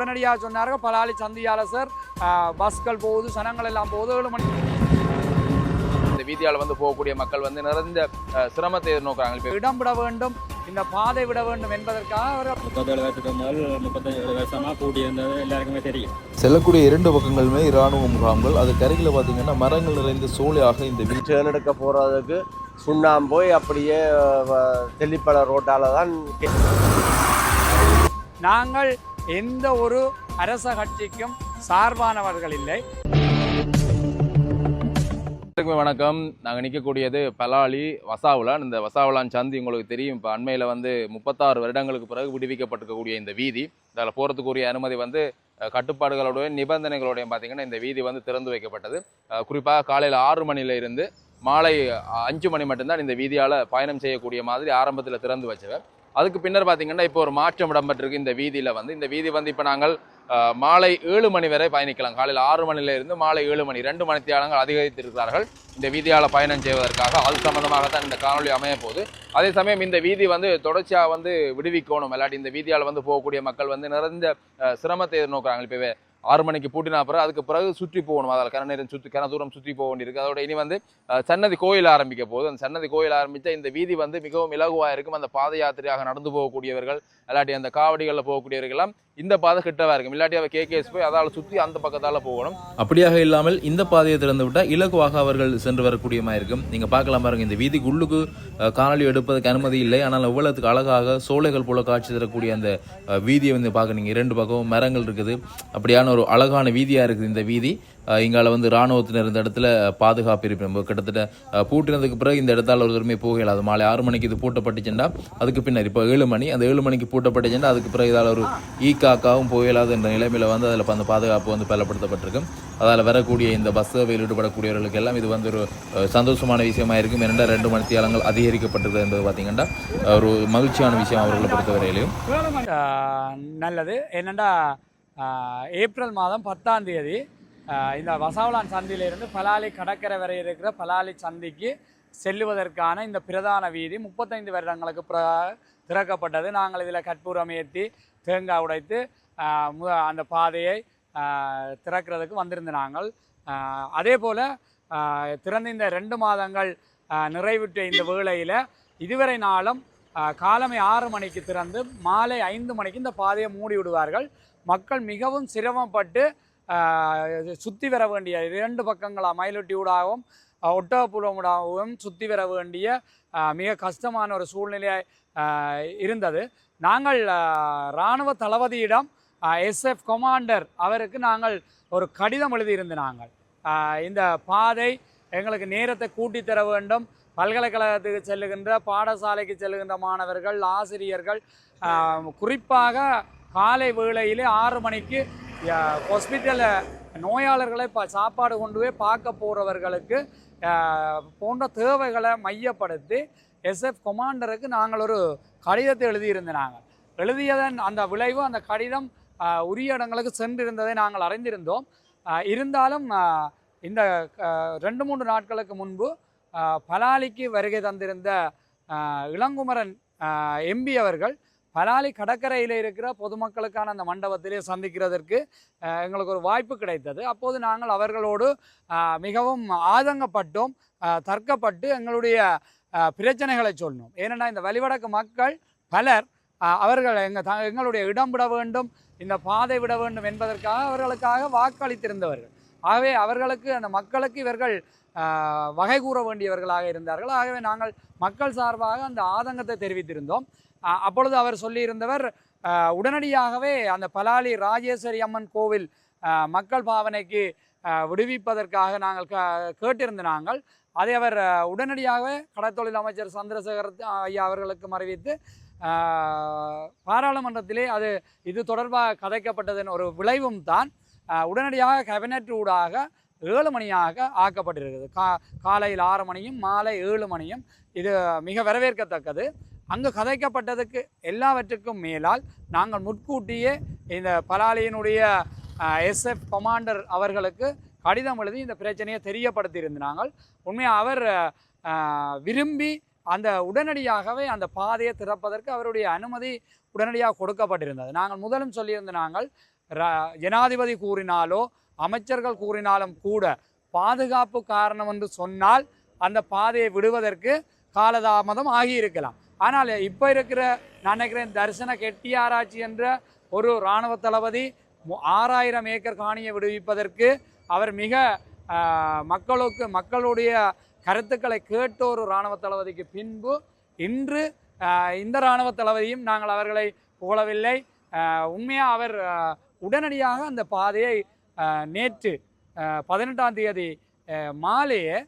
உடனடியாக சொன்னார்கள். பலாலி சந்தியால சார். ஆஹ், பஸ்கள் போகுது சனங்கள் எல்லாம் போகுது. ஏழு மணி இந்த வீதியால் வந்து போகக்கூடிய மக்கள் வந்து நிறைந்த சிரமத்தை எதிர்நோக்குறாங்க. இப்போ இடம் விட வேண்டும் இந்த பாதை விட வேண்டும் என்பதற்காக அவர் முப்பத்தேழு வருஷத்துக்கு முதல் முப்பத்தேழு வருஷமாக கூடி இருந்தது. எல்லாருக்குமே தெரியும். செல்லக்கூடிய இரண்டு பக்கங்களுமே இராணுவ முகாம்கள். அது கரையில் பார்த்தீங்கன்னா மரங்கள் நிறைந்த சோலையாக இந்த வீ டேர்ன் எடுக்க போகிறதுக்கு சுண்ணாம்போய் அப்படியே அஹ், தெல்லிப்பள ரோட்டால தான் நாங்கள் எந்த ஒரு அரச கட்சிக்கும் சார்பானவர்கள் இல்லை. வணக்கம். நாங்கள் நிற்கக்கூடியது பலாலி வசாவுலான் இந்த வசாவுலான் சந்தி உங்களுக்கு தெரியும். இப்போ அண்மையில் வந்து முப்பத்தாறு வருடங்களுக்கு பிறகு விடுவிக்கப்பட்டிருக்கக்கூடிய இந்த வீதி. அதில் போகிறதுக்குரிய அனுமதி வந்து அஹ், கட்டுப்பாடுகளோட நிபந்தனைகளோடையும் பார்த்தீங்கன்னா இந்த வீதி வந்து திறந்து வைக்கப்பட்டது. குறிப்பாக காலையில் ஆறு மணியில இருந்து மாலை அஞ்சு மணி மட்டும்தான் இந்த வீதியால் பயணம் செய்யக்கூடிய மாதிரி ஆரம்பத்தில் திறந்து வச்சவர். அதுக்கு பின்னர் பார்த்தீங்கன்னா இப்போ ஒரு மாற்றம் இடம்பெற்றிருக்கு இந்த வீதியில் வந்து. இந்த வீதி வந்து இப்போ நாங்கள் மாலை ஏழு மணி வரை பயணிக்கலாம். காலையில் ஆறு மணில மாலை ஏழு மணி. ரெண்டு மணித்தியாலங்கள் அதிகரித்திருக்கிறார்கள். இந்த வீதியால் பயணம் செய்வதற்காக அது சம்பந்தமாகத்தான் இந்த காணொலி அமைய போகுது. அதே சமயம் இந்த வீதி வந்து தொடர்ச்சியாக வந்து விடுவிக்கணும். இல்லாட்டி இந்த வீதியால் வந்து போகக்கூடிய மக்கள் வந்து நிறைந்த சிரமத்தை எதிர்நோக்குறாங்க. இப்போவே ஆறு மணிக்கு பூட்டினா பிறகு அதுக்கு பிறகு சுற்றி போகணும். அதில் கன நேரம் சுற்றி கன தூரம் சுற்றி போக வேண்டியிருக்கு. அதோட இனி வந்து சன்னதி கோயில் ஆரம்பிக்க போகுது. அந்த சன்னதி கோயில் ஆரம்பித்த இந்த வீதி வந்து மிகவும் இலகுவாக இருக்கும். அந்த பாத யாத்திரையாக நடந்து போகக்கூடியவர்கள் இல்லாட்டி அந்த காவடிகளில் போகக்கூடியவர்கள்லாம் இந்த பாதை கிட்டவா இருக்கும். இல்லாட்டி அவ கேகேஎஸ் போய் அதால் சுற்றி அந்த பக்கத்தால் போகணும். அப்படியாக இல்லாமல் இந்த பாதையை திறந்து விட்டால் இலகுவாக அவர்கள் சென்று வரக்கூடியமா இருக்கும். நீங்க பார்க்கலாம் பாருங்க இந்த வீதிக்கு உள்ளுக்கு காணொலி எடுப்பதற்கு அனுமதி இல்லை. ஆனால் எவ்வளவுக்கு அழகாக சோலைகள் போல காட்சி தரக்கூடிய அந்த வீதியை வந்து பார்க்குறீங்க இரண்டு பக்கமும் மரங்கள் இருக்குது. அப்படியான ஒரு அழகான வீதியா இருக்குது இந்த வீதி. இங்கால வந்து இராணுவத்தினர் இந்த இடத்துல பாதுகாப்பு இருப்போம் கிட்டத்தட்ட பூட்டினதுக்கு பிறகு இந்த இடத்தால் ஒரு போக இயலாது மாலை ஆறு மணிக்கு இது பூட்டப்பட்டுச்சுன்னா அதுக்கு பின்னர் இப்போ ஏழு மணி. அந்த ஏழு மணிக்கு பூட்டப்பட்டுச்சுன்னா அதுக்கு பிறகு இதால் ஒரு ஈ காக்காவும் போக இயலாது என்ற நிலைமையில வந்து அதில் அந்த பாதுகாப்பு வந்து பலப்படுத்தப்பட்டிருக்கும் அதால் வரக்கூடிய இந்த பஸ் சேவையில் ஈடுபடக்கூடியவர்களுக்கு எல்லாம் இது வந்து ஒரு சந்தோஷமான விஷயமா இருக்கும். ஏனென்றா ரெண்டு மணித்தியாலங்கள் அதிகரிக்கப்பட்டது என்பது பார்த்தீங்கன்னா ஒரு மகிழ்ச்சியான விஷயம் அவர்களை பொறுத்தவரையிலையும் நல்லது. என்னென்னா ஏப்ரல் மாதம் பத்தாம் தேதி இந்த வசாவலான் சந்தியிலிருந்து பலாலி கடற்கரை வரை இருக்கிற பலாலி சந்திக்கு செல்லுவதற்கான இந்த பிரதான வீதி முப்பத்தைந்து வருடங்களுக்கு பிற திறக்கப்பட்டது. நாங்கள் இதில் கற்பூரம் ஏற்றி தேங்காய் உடைத்து அந்த பாதையை திறக்கிறதுக்கு வந்திருந்த நாங்கள். அதே போல் திறந்த இந்த ரெண்டு மாதங்கள் நிறைவிட்ட நிறைவுற்ற இந்த வேளையில் இதுவரை நாளும் காலமை ஆறு மணிக்கு திறந்து மாலை ஐந்து மணிக்கு இந்த பாதையை மூடி விடுவார்கள். மக்கள் மிகவும் சிரமப்பட்டு சுற்றி வர வேண்டிய இரண்டு பக்கங்களாக மயிலொட்டியூடாகவும் ஒட்டகப்புலமுடாகவும் சுற்றி வர வேண்டிய மிக கஷ்டமான ஒரு சூழ்நிலை இருந்தது நாங்கள் இராணுவ தளபதியிடம் எஸ்எஃப் கொமாண்டர் அவருக்கு நாங்கள் ஒரு கடிதம் எழுதியிருந்த நாங்கள் இந்த பாதை எங்களுக்கு நேரத்தை கூட்டி தர வேண்டும் பல்கலைக்கழகத்துக்கு செல்லுகின்ற பாடசாலைக்கு செல்லுகின்ற மாணவர்கள் ஆசிரியர்கள் குறிப்பாக காலை வேளையிலே ஆறு மணிக்கு ஹாஸ்பிட்டலில் நோயாளர்களை இப்போ சாப்பாடு கொண்டு போய் பார்க்க போகிறவர்களுக்கு போன்ற தேவைகளை மையப்படுத்தி எஸ்எஃப் கொமாண்டருக்கு நாங்கள் ஒரு கடிதத்தை எழுதியிருந்தோம் நாங்கள் எழுதியதன் அந்த விளைவு அந்த கடிதம் உரிய இடங்களுக்கு சென்றிருந்ததை நாங்கள் அறிந்திருந்தோம். இருந்தாலும் இந்த ரெண்டு மூன்று நாட்களுக்கு முன்பு பலாலிக்கு வருகை தந்திருந்த இளங்குமரன் எம்பி அவர்கள் பலாலி கடற்கரையில் இருக்கிற பொதுமக்களுக்கான அந்த மண்டபத்திலே சந்திக்கிறதற்கு எங்களுக்கு ஒரு வாய்ப்பு கிடைத்தது. அப்போது நாங்கள் அவர்களோடு மிகவும் ஆதங்கப்பட்டோம் தர்க்கப்பட்டு எங்களுடைய பிரச்சனைகளை சொன்னோம். ஏனென்னா இந்த வழிவடக்கு மக்கள் பலர் அவர்கள் எங்கள் த எங்களுடைய இடம் விட வேண்டும் இந்த பாதை விட வேண்டும் என்பதற்காக அவர்களுக்காக வாக்களித்திருந்தவர்கள். ஆகவே அவர்களுக்கு அந்த மக்களுக்கு இவர்கள் வகை கூற வேண்டியவர்களாக இருந்தார்கள். ஆகவே நாங்கள் மக்கள் சார்பாக அந்த ஆதங்கத்தை தெரிவித்திருந்தோம். அப்பொழுது அவர் சொல்லியிருந்தவர் உடனடியாகவே அந்த பலாலி ராஜேஸ்வரி அம்மன் கோவில் மக்கள் பாவனைக்கு விடுவிப்பதற்காக நாங்கள் க கேட்டிருந்த நாங்கள் அதை அவர் உடனடியாகவே கடற்தொழில் அமைச்சர் சந்திரசேகர் ஐயா அவர்களுக்கு அறிவித்து பாராளுமன்றத்திலே அது இது தொடர்பாக கதைக்கப்பட்டதன் ஒரு விளைவும் தான் உடனடியாக கேபினட் ஊடாக ஏழு மணியாக ஆக்கப்பட்டிருக்குது கா காலையில் ஆறு மணியும் மாலை ஏழு மணியும் இது மிக வரவேற்கத்தக்கது. அங்கு கதைக்கப்பட்டதுக்கு எல்லாவற்றுக்கும் மேலால் நாங்கள் முன்கூட்டியே இந்த பலாலியினுடைய எஸ்எஃப் கமாண்டர் அவர்களுக்கு கடிதம் எழுதி இந்த பிரச்சனையை தெரியப்படுத்தியிருந்த நாங்கள் உண்மையாக அவர் விரும்பி அந்த உடனடியாகவே அந்த பாதையை திறப்பதற்கு அவருடைய அனுமதி உடனடியாக கொடுக்கப்பட்டிருந்தது. நாங்கள் முதலும் சொல்லியிருந்த நாங்கள் ர- ஜனாதிபதி கூறினாலோ அமைச்சர்கள் கூறினாலும் கூட பாதுகாப்பு காரணம் என்று சொன்னால் அந்த பாதையை விடுவதற்கு காலதாமதம் ஆகியிருக்கலாம். ஆனால் இப்போ இருக்கிற நான் நினைக்கிறேன் தரிசன கெட்டியாராய்ச்சி என்ற ஒரு இராணுவ தளபதி ஆறாயிரம் ஏக்கர் காணியை விடுவிப்பதற்கு அவர் மிக மக்களுக்கு மக்களுடைய கருத்துக்களை கேட்ட ஒரு இராணுவ தளபதிக்கு பின்பு இன்று இந்த இராணுவ தளபதியும் நாங்கள் அவர்களை புகழவில்லை. உண்மையாக அவர் உடனடியாக அந்த பாதையை நேற்று பதினெட்டாம் தேதி மாலையே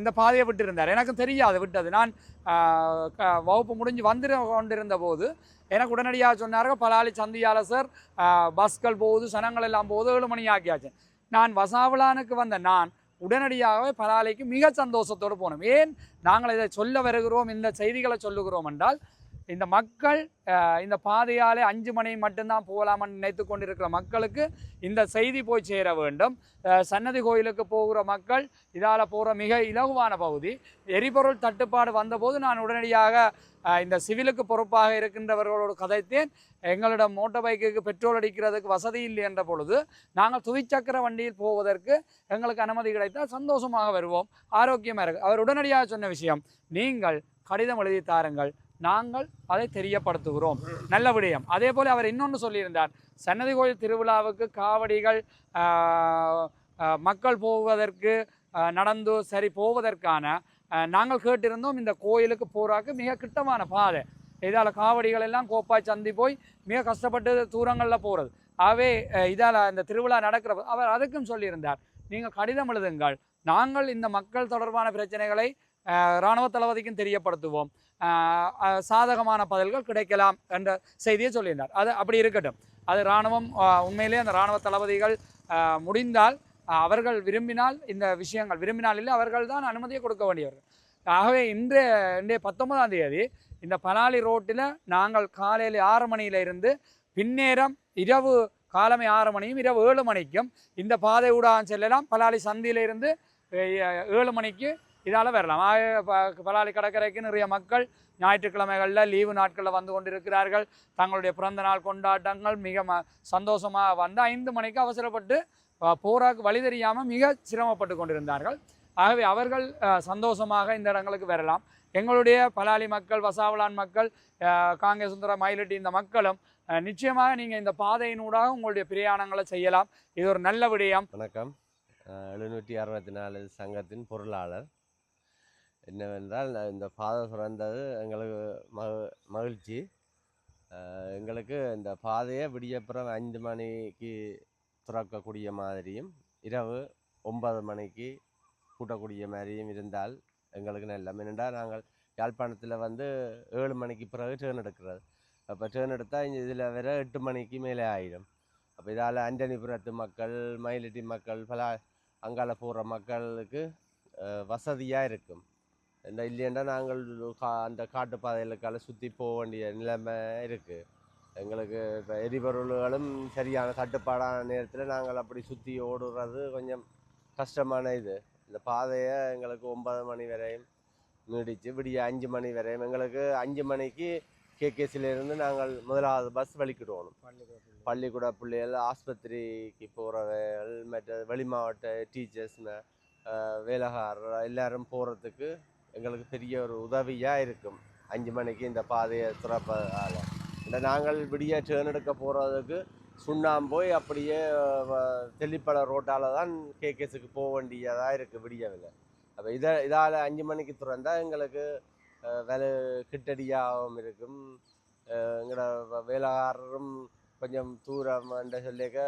இந்த பாதையை விட்டிருந்தார். எனக்கு தெரியாது விட்டது. நான் வகுப்பு முடிஞ்சு வந்து கொண்டிருந்த போது எனக்கு உடனடியாக சொன்னார்கள் பலாலி சந்தியால சார் பஸ்கள் போகுது சனங்கள் எல்லாம் போகுது ஏழு மணி ஆக்கியாச்சு நான் வசாவலானுக்கு வந்த நான் உடனடியாகவே பலாலைக்கு மிக சந்தோஷத்தோடு போனோம். ஏன்? நாங்கள் இதை சொல்ல வருகிறோம் இந்த செய்திகளை சொல்லுகிறோம் என்றால் இந்த மக்கள் இந்த பாதையாலே அஞ்சு மணி மட்டும்தான் போகலாம்னு நினைத்து கொண்டிருக்கிற மக்களுக்கு இந்த செய்தி போய் சேர வேண்டும். சன்னதி கோயிலுக்கு போகிற மக்கள் இதால் போகிற மிக இலகுவான பகுதி. எரிபொருள் தட்டுப்பாடு வந்தபோது நான் உடனடியாக இந்த சிவிலுக்கு பொறுப்பாக இருக்கின்றவர்களோடு கதைத்தேன். எங்களிடம் மோட்டார் பைக்குக்கு பெட்ரோல் அடிக்கிறதுக்கு வசதி இல்லை என்ற பொழுது நாங்கள் துவிச்சக்கர வண்டியில் போவதற்கு எங்களுக்கு அனுமதி கிடைத்தால் சந்தோஷமாக வருவோம். ஆரோக்கியமாக இருக்கு அவர் உடனடியாக சொன்ன விஷயம் நீங்கள் கடிதம் எழுதி தாருங்கள். நாங்கள் அதை தெரியப்படுத்துகிறோம். நல்ல விடயம். அதே போல் அவர் இன்னொன்று சொல்லியிருந்தார். சன்னதி கோயில் திருவிழாவுக்கு காவடிகள் மக்கள் போவதற்கு நடந்து சரி போவதற்கான நாங்கள் கேட்டிருந்தோம். இந்த கோயிலுக்கு போகிறாக்கு மிக கிட்டமான பாதை. இதால் காவடிகள் எல்லாம் கோப்பாய் சந்தி போய் மிக கஷ்டப்பட்டு தூரங்களில் போகிறது ஆகவே இதால் இந்த திருவிழா நடக்கிற அவர் அதுக்கும் சொல்லியிருந்தார். நீங்கள் கடிதம் எழுதுங்கள். நாங்கள் இந்த மக்கள் தொடர்பான பிரச்சனைகளை இராணுவ தளபதிக்கும் தெரியப்படுத்துவோம். சாதகமான பதில்கள் கிடைக்கலாம் என்ற செய்தியை சொல்லியிருந்தார். அது அப்படி இருக்கட்டும். அது இராணுவம் உண்மையிலே அந்த இராணுவ தளபதிகள் முடிந்தால் அவர்கள் விரும்பினால் இந்த விஷயங்கள் விரும்பினால் இல்லை அவர்கள் தான் அனுமதியை கொடுக்க வேண்டியவர்கள். ஆகவே இன்றைய இன்றைய பத்தொன்பதாம் தேதி இந்த பலாலி ரோட்டில் நாங்கள் காலையில் ஆறு மணியில இருந்து பின்னேரம் இரவு காலமை ஆறு மணியும் இரவு ஏழு மணிக்கும் இந்த பாதை ஊடாக செல்லலாம். பலாலி சந்தியிலிருந்து ஏழு மணிக்கு இதால் வரலாம். ப- பலாலி கடற்கரைக்கு நிறைய மக்கள் ஞாயிற்றுக்கிழமைகளில் லீவு நாட்களில் வந்து கொண்டிருக்கிறார்கள். தங்களுடைய பிறந்த நாள் கொண்டாட்டங்கள் மிக ம சந்தோஷமாக வந்து ஐந்து மணிக்கு அவசரப்பட்டு போராக்கு வழி தெரியாமல் மிக சிரமப்பட்டு கொண்டிருந்தார்கள். ஆகவே அவர்கள் சந்தோஷமாக இந்த இடங்களுக்கு வரலாம். எங்களுடைய பலாலி மக்கள் வசாவலான் மக்கள் அஹ், காங்கேசுந்தர மயிலட்டி இந்த மக்களும் நிச்சயமாக நீங்கள் இந்த பாதையினூடாக உங்களுடைய பிரயாணங்களை செய்யலாம். இது ஒரு நல்ல விடயம். வணக்கம். எழுநூற்றி அறுபத்தி நாலு சங்கத்தின் பொருளாளர். என்னவென்றால் நான் இந்த பாதை சுரந்தது எங்களுக்கு மக மகிழ்ச்சி. எங்களுக்கு இந்த பாதையை விடியப்புறம் அஞ்சு மணிக்கு திறக்கக்கூடிய மாதிரியும் இரவு ஒன்பது மணிக்கு கூட்டக்கூடிய மாதிரியும் இருந்தால் எங்களுக்கு நல்ல ஏனென்றால் நாங்கள் யாழ்ப்பாணத்தில் வந்து ஏழு மணிக்கு பிறகு டேர்ன் எடுக்கிறது. அப்போ டேர்ன் எடுத்தால் இங்கே இதில் வேற எட்டு மணிக்கு மேலே ஆயிடும். அப்போ இதால் அஞ்சனிபுரத்து மக்கள் மயிலட்டி மக்கள் பல அங்கால போகிற மக்களுக்கு வசதியாக இருக்கும். இந்த இல்லையண்டா நாங்கள் கா அந்த காட்டு பாதைகளுக்கால சுற்றி போக வேண்டிய நிலைமை இருக்குது எங்களுக்கு இப்போ எரிபொருள்களும் சரியான தட்டுப்பாடான நேரத்தில் நாங்கள் அப்படி சுற்றி ஓடுறது கொஞ்சம் கஷ்டமான இது. இந்த பாதையை எங்களுக்கு ஒன்பது மணி வரையும் நீடிச்சு விடிய அஞ்சு மணி வரையும் எங்களுக்கு அஞ்சு மணிக்கு கேகேசிலேருந்து நாங்கள் முதலாவது பஸ் வலிக்கிடுவோம் பள்ளிக்கூட பிள்ளைகள் ஆஸ்பத்திரிக்கு போகிறவர்கள் மற்ற வெளி மாவட்ட டீச்சர்ஸ் வேலைக்காரர் எல்லாரும் போகிறதுக்கு எங்களுக்கு பெரிய ஒரு உதவியாக இருக்கும். அஞ்சு மணிக்கு இந்த பாதையை திறப்பதால். இந்த நாங்கள் விடிய டேர்ன் எடுக்க போகிறதுக்கு சுண்ணாம்பு போய் அப்படியே அஹ், ரோட்டால் தான் கேகேஸுக்கு போக வேண்டியதாக இருக்குது விடியவில். அப்போ இதை இதால் அஞ்சு மணிக்கு திறந்தால் எங்களுக்கு வேலை கிட்டடியாகவும் இருக்கும். எங்களோட வேலைக்காரரும் கொஞ்சம் தூரம் என்ற சொல்லிக்க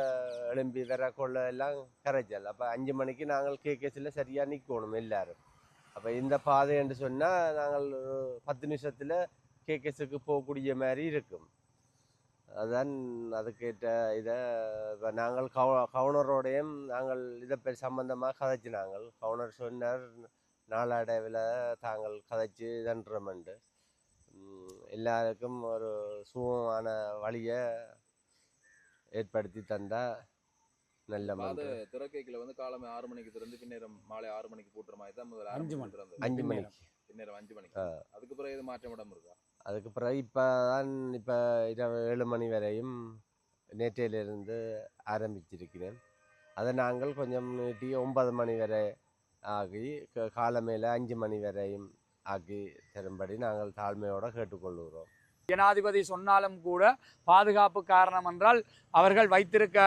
எழும்பி வர கொள்ள எல்லாம் கரைச்சல். அப்போ அஞ்சு மணிக்கு நாங்கள் கேகேஸில் சரியாக நிற்கணும் எல்லோரும். அப்போ இந்த பாதை என்று சொன்னால் நாங்கள் பத்து நிமிஷத்தில் கேகேஸுக்கு போகக்கூடிய மாதிரி இருக்கும். அதுதான் அதுக்கேற்ற இதை இப்போ நாங்கள் கவு கவுனரோடையும் நாங்கள் இதை பற்றி சம்மந்தமாக கதைச்சு நாங்கள். கவுனர் சொன்னார் நாளடைவில் தாங்கள் கதைச்சு இதன்றமெண்டு எல்லாருக்கும் ஒரு சுகமான வழியை ஏற்படுத்தி தந்தால் நல்ல பாதை திறக்கைக்குள்ள வந்து காலமே ஆறு மணிக்கு திறந்து பின்னேரம் மாலை ஆறு மணிக்கு பூட்டுற மாதிரி தான் முதல்ல அஞ்சு மணி. திறந்தது. அஞ்சு. மணிக்கு பின்னேரம் அஞ்சு மணிக்கு. அதுக்கு பிறகு இது மாற்றம் இடம் இருக்கா அதுக்கு பிறகு இப்போ தான் இப்போ இரவு ஏழு மணி வரையும் நேற்றையிலிருந்து ஆரம்பிச்சிருக்கிறேன் அதை நாங்கள் கொஞ்சம் நீட்டி ஒன்பது மணி வரை ஆகி க- காலமையில் அஞ்சு மணி வரையும் ஆக்கி தரும்படி நாங்கள் தாழ்மையோடு கேட்டுக்கொள்கிறோம் ஜனாதிபதி சொன்னாலும் கூட பாதுகாப்பு காரணம் என்றால் அவர்கள் வைத்திருக்க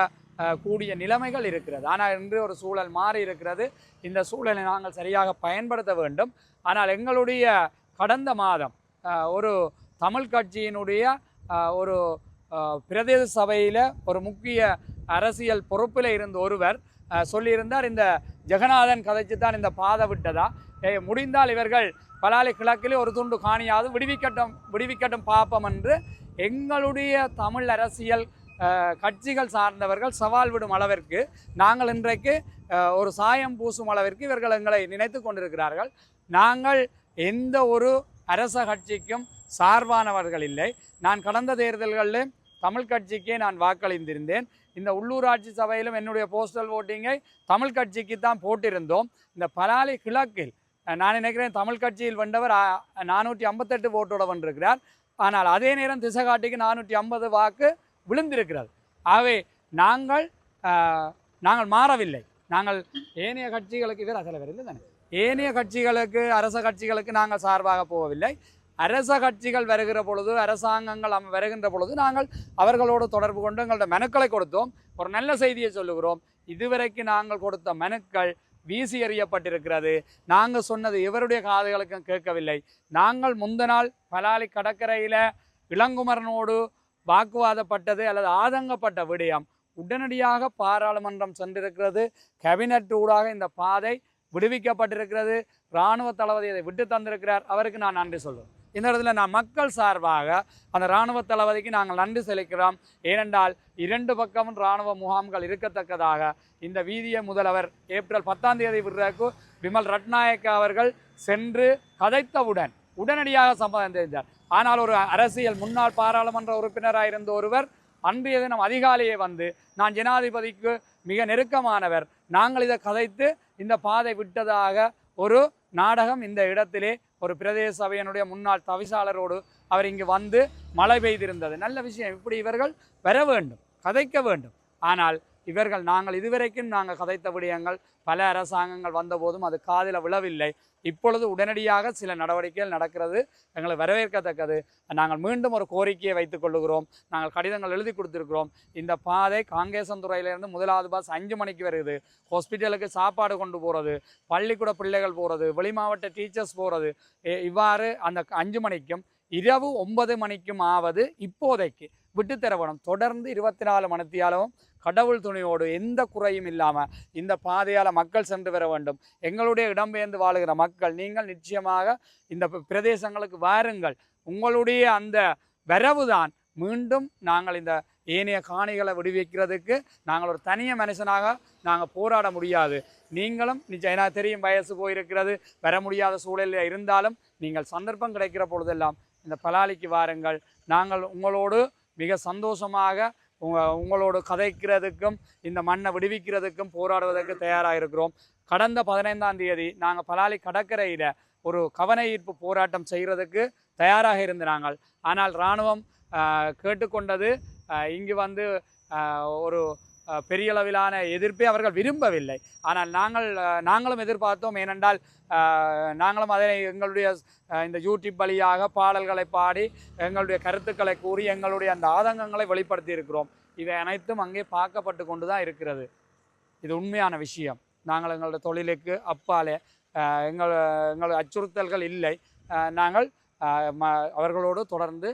கூடிய நிலைமைகள் இருக்கிறது. ஆனால் இன்று ஒரு சூழல் மாறி இருக்கிறது. இந்த சூழலை நாங்கள் சரியாக பயன்படுத்த வேண்டும். ஆனால் எங்களுடைய கடந்த மாதம் ஒரு தமிழ் கட்சியினுடைய ஒரு பிரதேச சபையில் ஒரு முக்கிய அரசியல் பொறுப்பில் இருந்த ஒருவர் சொல்லியிருந்தார் இந்த ஜெகநாதன் கதைச்சு தான் இந்த பாதை விட்டதா? முடிந்தால் இவர்கள் பலாலி கிழக்கிலே ஒரு துண்டு காணியாவது விடுவிக்கட்டும் விடுவிக்கட்டும் பார்ப்போம் என்று எங்களுடைய தமிழ் அரசியல் கட்சிகள் சார்ந்தவர்கள் சவால் விடும் அளவிற்கு நாங்கள் இன்றைக்கு ஒரு சாயம் பூசும் அளவிற்கு இவர்கள் எங்களை நினைத்து கொண்டிருக்கிறார்கள். நாங்கள் எந்த ஒரு அரச கட்சிக்கும் சார்பானவர்கள் இல்லை. நான் கடந்த தேர்தல்களில் தமிழ் கட்சிக்கே நான் வாக்களித்திருந்தேன் இந்த உள்ளூராட்சி சபையிலும் என்னுடைய போஸ்டல் ஓட்டிங்கை தமிழ் கட்சிக்கு தான் போட்டிருந்தோம். இந்த பலாலி கிழக்கில் நான் நினைக்கிறேன் தமிழ் கட்சியில் வென்றவர் நானூற்றி ஐம்பத்தெட்டு ஓட்டோட வென்றிருக்கிறார். ஆனால் அதே நேரம் திசைகாட்டிக்கு நானூற்றி ஐம்பது வாக்கு விழுந்திருக்கிறது. ஆகவே நாங்கள் நாங்கள் மாறவில்லை. நாங்கள் ஏனைய கட்சிகளுக்கு இவர் அசல வருது தானே ஏனைய கட்சிகளுக்கு அரச கட்சிகளுக்கு நாங்கள் சார்பாக போகவில்லை. அரச கட்சிகள் வருகிற பொழுது அரசாங்கங்கள் அம் வருகின்ற பொழுது நாங்கள் அவர்களோடு தொடர்பு கொண்டு எங்களோட மனுக்களை கொடுத்தோம். ஒரு நல்ல செய்தியை சொல்லுகிறோம். இதுவரைக்கு நாங்கள் கொடுத்த மனுக்கள் வீசி எறியப்பட்டிருக்கிறது. நாங்கள் சொன்னது இவருடைய காதுகளுக்கும் கேட்கவில்லை. நாங்கள் முந்த நாள் பலாலி கடற்கரையில் இளங்குமரனோடு வாக்குவாதப்பட்டது அல்லது ஆதங்கப்பட்ட விடயம் உடனடியாக பாராளுமன்றம் சென்றிருக்கிறது. கேபினட் ஊடாக இந்த பாதை விடுவிக்கப்பட்டிருக்கிறது. இராணுவ தளபதி அதை விட்டு தந்திருக்கிறார். அவருக்கு நான் நன்றி சொல்லுவேன் இந்த இடத்துல நான் மக்கள் சார்பாக அந்த இராணுவ தளபதிக்கு நாங்கள் நன்றி செலுக்கிறோம் ஏனென்றால் இரண்டு பக்கமும் இராணுவ முகாம்கள் இருக்கத்தக்கதாக இந்த வீதியை முதல்வர் ஏப்ரல் பத்தாம் தேதி விடுறதுக்கு விமல் ரட்நாயக்க அவர்கள் சென்று கதைத்தவுடன் உடனடியாக சம்மதம் தெரிந்தார். ஆனால் ஒரு அரசியல் முன்னாள் பாராளுமன்ற உறுப்பினராக இருந்த ஒருவர் அன்றைய தினம் அதிகாலையே வந்து நான் ஜனாதிபதிக்கு மிக நெருக்கமானவர். நாங்கள் இதை கதைத்து இந்த பாதை விட்டதாக ஒரு நாடகம் இந்த இடத்திலே ஒரு பிரதேச சபையினுடைய முன்னாள் தவிசாளரோடு அவர் இங்கு வந்து மழை பெய்திருந்தது. நல்ல விஷயம். இப்படி இவர்கள் பெற வேண்டும் கதைக்க வேண்டும். ஆனால் இவர்கள் நாங்கள் இதுவரைக்கும் நாங்கள் கதைத்த விடயங்கள் பல அரசாங்கங்கள் வந்தபோதும் அது காதில் விழவில்லை. இப்பொழுது உடனடியாக சில நடவடிக்கைகள் நடக்கிறது. எங்களை வரவேற்கத்தக்கது. நாங்கள் மீண்டும் ஒரு கோரிக்கையை வைத்துக் கொள்ளுகிறோம். நாங்கள் கடிதங்கள் எழுதி கொடுத்துருக்கிறோம். இந்த பாதை காங்கேசந்துறையிலிருந்து முதலாவது பஸ் அஞ்சு மணிக்கு வருது. ஹாஸ்பிட்டலுக்கு சாப்பாடு கொண்டு போகிறது பள்ளிக்கூட பிள்ளைகள் போகிறது வெளிமாவட்ட டீச்சர்ஸ் போகிறது இவ்வாறு அந்த அஞ்சு மணிக்கும் இரவு ஒன்பது மணிக்கும் ஆவது இப்போதைக்கு. விட்டுத்தர வேணும் தொடர்ந்து இருபத்தி நாலு மணித்தியாலும் கடவுள் துணியோடு எந்த குறையும் இல்லாமல் இந்த பாதையால் மக்கள் சென்று வர வேண்டும். எங்களுடைய இடம்பெயர்ந்து வாழுகிற மக்கள் நீங்கள் நிச்சயமாக இந்த பிரதேசங்களுக்கு வாருங்கள். உங்களுடைய அந்த வரவுதான் மீண்டும் நாங்கள் இந்த ஏனைய காணிகளை விடுவிக்கிறதுக்கு நாங்கள் ஒரு தனிய மனுஷனாக நாங்கள் போராட முடியாது. நீங்களும் நிச்சயம் தெரியும் வயசு போயிருக்கிறது வர முடியாத சூழலில் இருந்தாலும் நீங்கள் சந்தர்ப்பம் கிடைக்கிற பொழுதெல்லாம் இந்த பலாலிக்கு வாருங்கள். நாங்கள் உங்களோடு மிக சந்தோஷமாக உங்க உங்களோடு கதைக்கிறதுக்கும் இந்த மண்ணை விடுவிக்கிறதுக்கும் போராடுவதற்கு தயாராக இருக்கிறோம். கடந்த பதினைந்தாம் தேதி நாங்கள் பலாலி கடற்கரையில் ஒரு கவன ஈர்ப்பு போராட்டம் செய்கிறதுக்கு தயாராக இருந்த நாங்கள். ஆனால் இராணுவம் கேட்டுக்கொண்டது இங்கு வந்து ஒரு பெரிய அளவிலான எதிர்ப்பை அவர்கள் விரும்பவில்லை. ஆனால் நாங்கள் நாங்களும் எதிர்பார்த்தோம் ஏனென்றால் நாங்களும் அதை எங்களுடைய இந்த யூடியூப் வழியாக பாடல்களை பாடி எங்களுடைய கருத்துக்களை கூறி எங்களுடைய அந்த ஆதங்கங்களை வெளிப்படுத்தி இருக்கிறோம் இவை அனைத்தும் அங்கே பார்க்கப்பட்டு கொண்டு தான் இருக்கிறது. இது உண்மையான விஷயம். நாங்கள் எங்களுடைய தொழிலுக்கு அப்பாலே எங்கள் எங்கள் அச்சுறுத்தல்கள் இல்லை. நாங்கள் அவர்களோடு தொடர்ந்து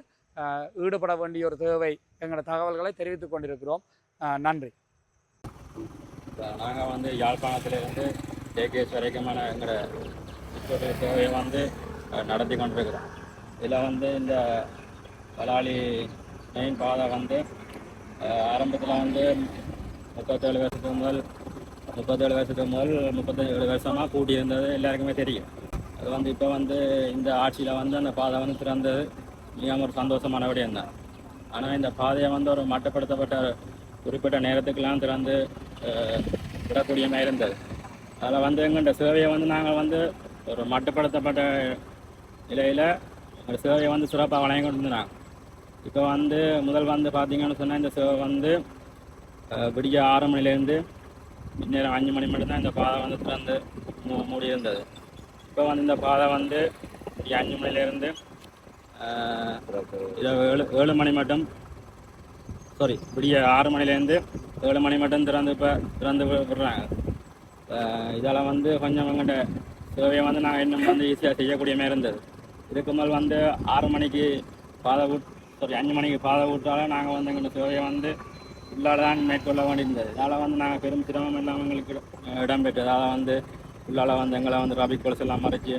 ஈடுபட வேண்டிய ஒரு தேவை எங்களோட தகவல்களை தெரிவித்துக் கொண்டிருக்கிறோம். நன்றி. நாங்கள் வந்து யாழ்ப்பாணத்திலிருந்து டேகேஸ் வரைக்குமான எங்களோட சுற்றுலா சேவையை வந்து நடத்தி கொண்டிருக்கிறோம். இதில் வந்து இந்த பலாளி மெயின் பாதை வந்து ஆரம்பத்தில் வந்து முப்பத்தேழு வருஷத்துக்கு முதல் முப்பத்தேழு வருஷத்துக்கு முதல் முப்பத்தேழு வருஷமாக கூட்டி இருந்தது எல்லாருக்குமே தெரியும். அது வந்து இப்போ வந்து இந்த ஆட்சியில் வந்து அந்த பாதை வந்து திறந்தது. மிகவும் ஒரு சந்தோஷமான விடயம் தான் ஆனால் இந்த பாதையை வந்து ஒரு மட்டுப்படுத்தப்பட்ட குறிப்பிட்ட நேரத்துக்கெல்லாம் திறந்து அஹ், மாதிரி இருந்தது அதில் வந்து எங்கள்கிட்ட சேவையை வந்து நாங்கள் வந்து ஒரு மட்டுப்படுத்தப்பட்ட நிலையில் எங்கள் சேவையை வந்து சிறப்பாக வழங்கி கொண்டிருந்தாங்க இப்போ வந்து முதல் வந்து பார்த்தீங்கன்னு சொன்னால் இந்த சேவை வந்து விடிய ஆறு மணிலேருந்து நேரம் அஞ்சு மணி மட்டும்தான் இந்த பாதை வந்து திறந்து மூ மூடி இருந்தது இப்போ வந்து இந்த பாதை வந்து அஞ்சு மணிலேருந்து இரவு ஏழு ஏழு மணி மட்டும் சாரி விடிய ஆறு மணிலேருந்து ஏழு மணி மட்டும் திறந்து இப்போ திறந்து வி- விடுறாங்க. இதெல்லாம் வந்து கொஞ்சம் எங்கள்கிட்ட சேவையை வந்து நாங்கள் இன்னும் வந்து ஈஸியாக செய்யக்கூடிய மாதிரி இருந்தது. இதுக்கு மேல் வந்து ஆறு மணிக்கு பாதை விட் சாரி அஞ்சு மணிக்கு பாதை விட்டாலும் நாங்கள் வந்து எங்கள் சேவையை வந்து உள்ளால தான் மேற்கொள்ள வேண்டியிருந்தது. அதனால் வந்து நாங்கள் பெரும் சிரமம் இல்லாமல் எங்களுக்கு இடம் இடம்பெற்றது அதால் வந்து உள்ளால வந்து எங்களை வந்து ராபிக் கொலஸ் எல்லாம் மறைச்சி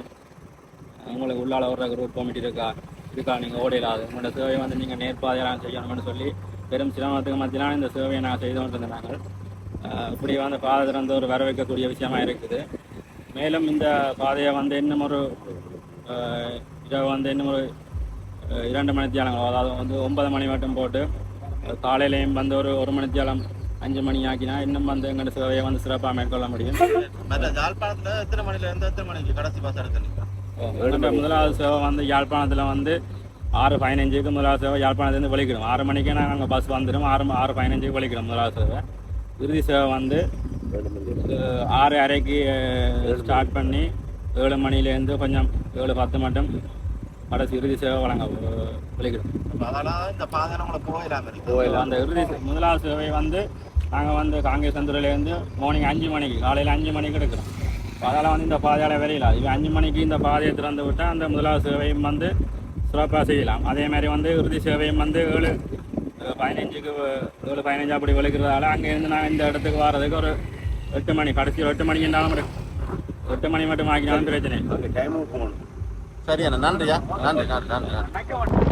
உங்களுக்கு உள்ளால ஒரு ரூட் கமிட்டி இருக்கா இருக்கா நீங்கள் ஓடிடாது உங்களோட சேவையை வந்து நீங்கள் நேர்பாதையெல்லாம் செய்யணும்னு சொல்லி பெரும் சிரமத்துக்கு மத்தியிലാണ് இந்த சேவையை நான் செய்து கொண்டிருந்தேன் நாங்கள். இப்படி வந்து பாதை திறந்து ஒரு வரவேற்கக்கூடிய விஷயமா இருக்குது. மேலும் இந்த பாதையை வந்து இன்னும் ஒரு இரவு வந்து இன்னும் ஒரு இரண்டு மணித்தியாலங்கள் அதாவது வந்து ஒன்பது மணி மட்டும் போட்டு காலையிலையும் வந்து ஒரு ஒரு மணித்தியாலம் அஞ்சு மணி ஆக்கினா இன்னும் வந்து எங்களோட சேவையை வந்து சிறப்பாக மேற்கொள்ள முடியும். மற்ற ஜாழ்ப்பாணத்துல எத்தனை மணில இருந்து எத்தனை மணிக்கு கடைசி பாஸ் நம்ம முதலாவது சேவை வந்து யாழ்ப்பாணத்தில் வந்து ஆறு பதினஞ்சுக்கு முதலாவது சேவை யாழ்ப்பாணத்துலேருந்து வெளிக்கிடும் ஆறு மணிக்கே நாங்கள் அங்கே பஸ் வந்துடும் ஆறு ஆறு பதினஞ்சுக்கு வெளிக்கிடும் முதலாவது சேவை இறுதி சேவை வந்து ஆறு அரைக்கு ஸ்டார்ட் பண்ணி ஏழு மணிலேருந்து கொஞ்சம் ஏழு பத்து மட்டும் கடைசி இறுதி சேவை வழங்க அதெல்லாம் இருக்கு அந்த இறுதி முதலாவது சேவை வந்து நாங்கள் வந்து காங்கிரஸ் சந்துரையிலேருந்து மார்னிங் அஞ்சு மணிக்கு காலையில் அஞ்சு மணிக்கு எடுக்கிறோம் அதனால் வந்து இந்த பாதையால் வரையில இது அஞ்சு மணிக்கு இந்த பாதையை திறந்து விட்டால் அந்த முதலாவது சேவையும் வந்து சிறப்பாக செய்யலாம். அதே மாதிரி வந்து இறுதி சேவையும் வந்து ஏழு பதினஞ்சுக்கு ஏழு பதினஞ்சு அப்படி விளைக்கிறதால அங்கேருந்து நான் இந்த இடத்துக்கு வர்றதுக்கு ஒரு எட்டு மணி கடைசி ஒரு எட்டு மணிக்கு இருந்தாலும் எட்டு மணி மட்டும் ஆக்கினாலும் பிரச்சனை. இல்லை டைமுக்கு போகணும். சரி அண்ணா நன்றியா? நன்றி நன்றி நன்றி நன்றி.